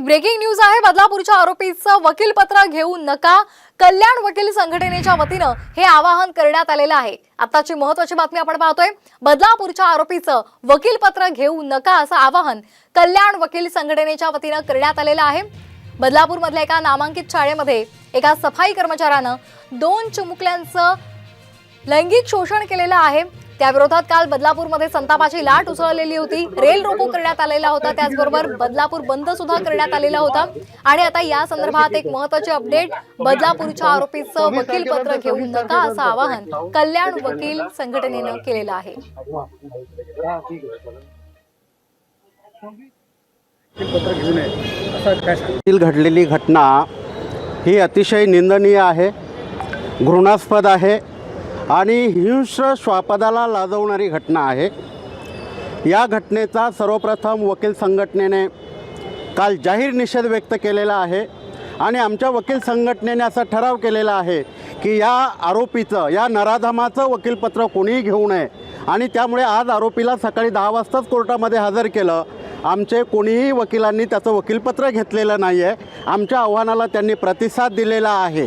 Breaking news आहे बदलापूरच्या आरोपीचं वकील पत्र घेऊ नका. कल्याण वकील संघटनेच्या वतीनं हे आवाहन करण्यात आलेलं आहे. आताची महत्वाची बातमी आपण पाहतोय. बदलापूरच्या आरोपीचं वकील पत्र घेऊ नका असं आवाहन कल्याण वकील संघटनेच्या वतीनं करण्यात आलेलं आहे. बदलापूरमधल्या एका नामांकित शाळेमध्ये एका सफाई कर्मचाऱ्यानं दोन चिमुकल्यांचं लैंगिक शोषण केलेलं आहे. त्याविरोधात काल बदलापूरमध्ये संतापाची लाट उसळलेली होती. रेल रोको करण्यात आलेला होता. त्याचबरोबर बदलापूर बंद सुद्धा करण्यात आलेला होता. आणि आता या संदर्भात एक महत्त्वाचे अपडेट बदलापूरच्या आरोपीचं वकील पत्र घेऊ नका असं आवाहन कल्याण वकील संघटनेनं केलेलं आहे. घडलेली घटना ही अतिशय निंदनीय आहे घृणास्पद आहे. आणि हिंस्र श्वापदाला लाजवणारी घटना आहे. या घटनेचा सर्वप्रथम वकील संघटनेने काल जाहीर निषेध व्यक्त केलेला आहे आणि आमच्या वकील संघटनेने असा ठराव केलेला आहे की या आरोपीचं या नराधमाचं वकीलपत्र कोणीही घेऊ नये. आणि त्यामुळे आज आरोपीला सकाळी दहा वाजताच कोर्टामध्ये हजर केलं. आमचे कोणीही वकिलांनी त्याचं वकीलपत्र घेतलेलं नाही आहे आमच्या आव्हानाला त्यांनी प्रतिसाद दिलेला आहे.